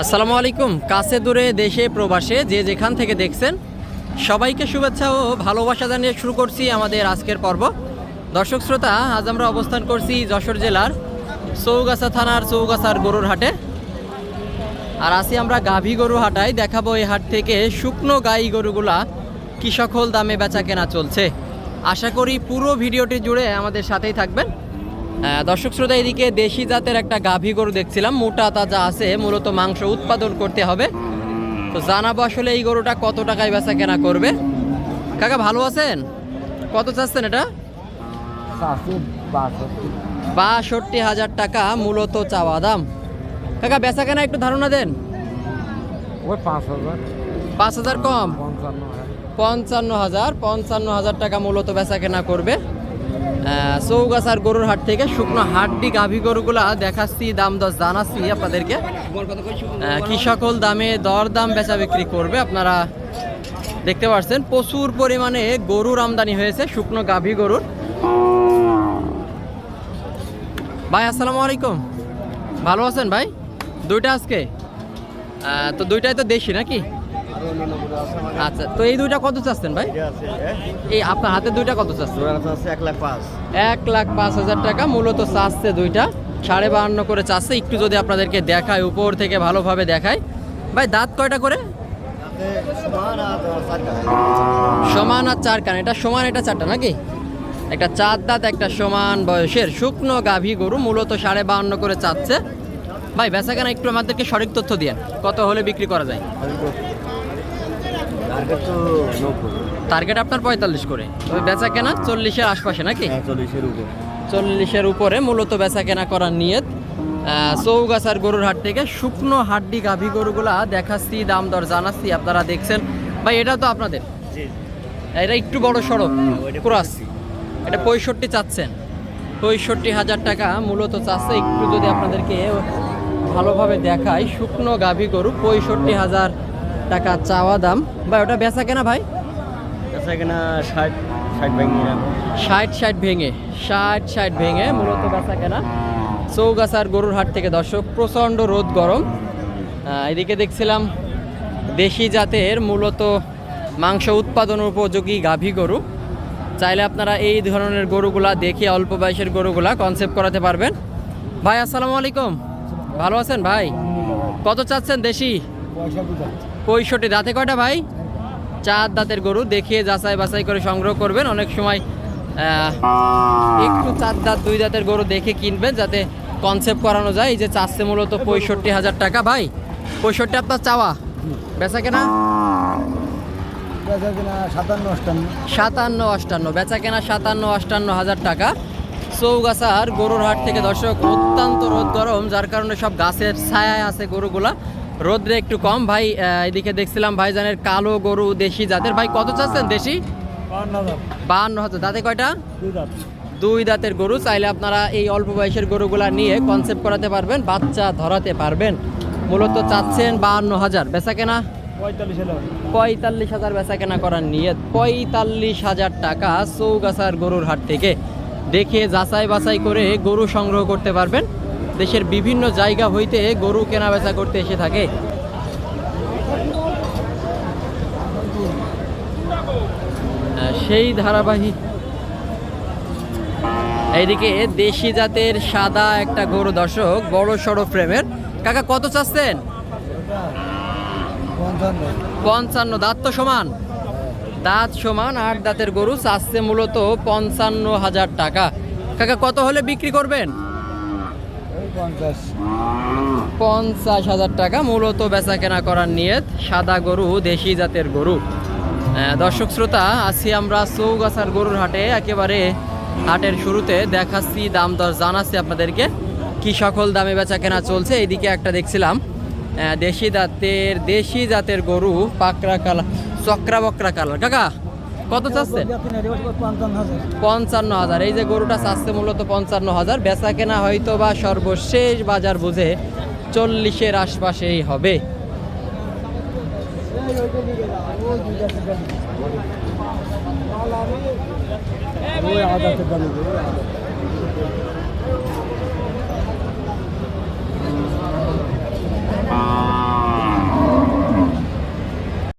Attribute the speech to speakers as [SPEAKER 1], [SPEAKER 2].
[SPEAKER 1] আসসালামু আলাইকুম। কাছে দূরে দেশে, প্রবাসে যে যেখান থেকে দেখছেন, সবাইকে শুভেচ্ছা ও ভালোবাসা জানিয়ে শুরু করছি আমাদের আজকের পর্ব। দর্শক শ্রোতা, আজ আমরা অবস্থান করছি যশোর জেলার চৌগাছা থানার চৌগাছার গরুর হাটে। আর আসি আমরা গাভী গরু হাটাই দেখাবো এই হাট থেকে শুকনো গাই গরুগুলা কি সকল দামে বেচা কেনা চলছে। আশা করি পুরো ভিডিওটি জুড়ে আমাদের সাথেই থাকবেন। দর্শক শ্রোতা, এদিকে দেশি জাতের একটা গাভী গরু দেখছিলাম। মোটা তাজা আছে, মূলত মাংস উৎপাদন করতে হবে। তো জানাব আসলে এই গরুটা কত টাকায় বেচা কেনা করবে। কাকা, ভালো আছেন? কত চাচ্ছেন এটা?
[SPEAKER 2] বাষট্টি
[SPEAKER 1] হাজার টাকা, মূলত চাওয়া দাম। কাকা, বেচা কেনা একটু ধারণা দেন।
[SPEAKER 2] পাঁচ হাজার
[SPEAKER 1] কম।
[SPEAKER 2] পঞ্চান্ন হাজার
[SPEAKER 1] পঞ্চান্ন হাজার টাকা মূলত বেচা কেনা করবে। চৌগাছার গরুর হাট থেকে শুকনো হাড্ডি গাভী গরুগুলা দেখাচ্ছি, দাম দর জানাচ্ছি আপনাদেরকে। কি সকল দামে দর দাম বেচা বিক্রি করবে, আপনারা দেখতে পাচ্ছেন প্রচুর পরিমাণে গরুর আমদানি হয়েছে, শুকনো গাভী গরুর। ভাই, আসসালামু আলাইকুম। ভালো আছেন ভাই? দুইটা আজকে? তো দুইটাই তো দেশি নাকি? আচ্ছা তো এই দুইটা কত চাচ্ছেন ভাই? এই আপনার হাতে দুইটা কত চাচ্ছেন?
[SPEAKER 2] এক লাখ পাঁচ।
[SPEAKER 1] এক লাখ পাঁচ হাজার টাকা মূলত চাচ্ছে দুইটা। সাড়ে বাহান্ন করে চাচ্ছে একটু যদি আপনাদেরকে দেখায় উপর থেকে ভালোভাবে দেখায় ভাই দাঁত কয়টা করে? সমান আর চার কান এটা সমান এটা চারটা নাকি? একটা চার দাঁত একটা সমান বয়সের শুকনো গাভী গরু মূলত সাড়ে বাহান্ন করে চাচ্ছে। ভাই বেচা কেনা একটু আমাদেরকে সঠিক তথ্য দিয়ে কত হলে বিক্রি করা যায়?
[SPEAKER 2] টার্গেট তো নব্বই।
[SPEAKER 1] টার্গেট আপনার পঁয়তাল্লিশ করে। তবে বেচা কেনা চল্লিশের আশপাশে নাকি?
[SPEAKER 2] হ্যাঁ চল্লিশের উপর।
[SPEAKER 1] চল্লিশের উপরে মূলত বেচা কেনা করার নিয়ত। চৌগাছার গরুর হাট থেকে শুকনো হাড্ডি গাভী গরুগুলা দেখাচ্ছি দাম দর জানাচ্ছি আপনারা দেখছেন। ভাই এটা তো আপনাদের? এটা একটু বড় সড়ক ক্রস। এটা পঁয়ষট্টি চাচ্ছেন। পঁয়ষট্টি হাজার টাকা মূলত চাচ্ছে একটু যদি আপনাদেরকে ভালোভাবে দেখায় শুকনো গাভী গরু পঁয়ষট্টি হাজার টাকা চাওয়া দাম। ভাই ওটা বেচা কেনা ভাই?
[SPEAKER 2] আচ্ছা কিনা ষাট ষাট ভেঙে
[SPEAKER 1] ষাট ষাট ভেঙে ষাট ষাট ভেঙে মূলত বেচা কেনা। চৌগাছার গরুর হাট থেকে দর্শক প্রচণ্ড রোদ গরম। এদিকে দেখছিলাম দেশি জাতের মূলত মাংস উৎপাদন উপযোগী গাভী গরু। চাইলে আপনারা এই ধরনের গরুগুলা দেখে অল্প বয়সের গরুগুলা কনসেপ্ট করাতে পারবেন। ভাই আসসালামু আলাইকুম। ভালো আছেন ভাই? কত চাচ্ছেন দেশি? পঁয়ষট্টি দাঁতে কয়টা ভাই? চার দাঁতের গরু দেখিয়ে যাচাই বাছাই করে সংগ্রহ করবেন। অনেক সময় একটু চার দাঁত দুই দাঁতের গরু দেখে কিনবেন যাতে কনসেপ্ট করানো যায়। এই যে চাচ্ছে মূলত পঁয়ষট্টি হাজার টাকা। ভাই পঁয়ষট্টি আপনার চাওয়া? বেচা কেনা?
[SPEAKER 2] বেচা সাতান্ন অষ্টান্ন।
[SPEAKER 1] সাতান্ন অষ্টান্ন। বেচা কেনা সাতান্ন অষ্টান্ন হাজার টাকা। চৌগাছার গরুর হাট থেকে দর্শক অত্যন্ত রোদ গরম যার কারণে সব গাছের ছায়ায় আছে গরুগুলা। রোদ্রে একটু কম। ভাই এদিকে দেখছিলাম ভাইজানের কালো গরু দেশি জাতের। ভাই কত চাচ্ছেন দেশি?
[SPEAKER 2] বান্ন হাজার।
[SPEAKER 1] বাহান্ন হাজার। দাঁতে কয়টা?
[SPEAKER 2] দুই দাঁত।
[SPEAKER 1] দাঁতের গরু। চাইলে আপনারা এই অল্প বয়সের গরুগুলা নিয়ে কনসেপ্ট করাতে পারবেন বাচ্চা ধরাতে পারবেন। মূলত চাচ্ছেন বাহান্ন হাজার। বেচা কেনা?
[SPEAKER 2] পঁয়তাল্লিশ হাজার।
[SPEAKER 1] পঁয়তাল্লিশ হাজার বেচা কেনা করার নিয়ত। পঁয়তাল্লিশ হাজার টাকা চৌগাছার গরুর হাট থেকে দেখে যাচাই বাছাই করে গরু সংগ্রহ করতে পারবেন। দেশের বিভিন্ন জায়গা হইতে গরু কেনা বেচা করতে এসে থাকে। সেই ধারাবাহিক এইদিকে দেশি জাতের সাদা একটা গরু দর্শক, বড় সড়ো প্রেমের। কাকা, কত চাচ্ছেন?
[SPEAKER 2] পঞ্চান্ন।
[SPEAKER 1] দাঁত তো সমান। দাঁত সমান, আট দাঁতের গরু চাচ্ছে মূলত পঞ্চান্ন হাজার টাকা। কাকা, কত হলে বিক্রি করবেন?
[SPEAKER 2] পঞ্চাশ।
[SPEAKER 1] হাজার টাকা মূলত বেচা কেনা করার নিয়ত। সাদা গরু দেশি জাতের গরু। আহ, দর্শক শ্রোতা আছি আমরা চৌগাছার গরুর হাটে একেবারে হাটের শুরুতে দেখাচ্ছি দাম দর জানাচ্ছি আপনাদেরকে। কি সকল দামে বেচা কেনা চলছে এইদিকে একটা দেখছিলাম। দেশি জাতের দেশি জাতের গরু পাকড়া কালা চক্রা বকরা কালার। কাকা কত চাচ্ছেন?
[SPEAKER 2] পঞ্চান্ন হাজার।
[SPEAKER 1] এই যে গরুটা চাচ্ছে মূলত পঞ্চান্ন হাজার। বেচা কেনা হয়তো বা সর্বশেষ বাজার বুঝে চল্লিশের আশপাশেই হবে।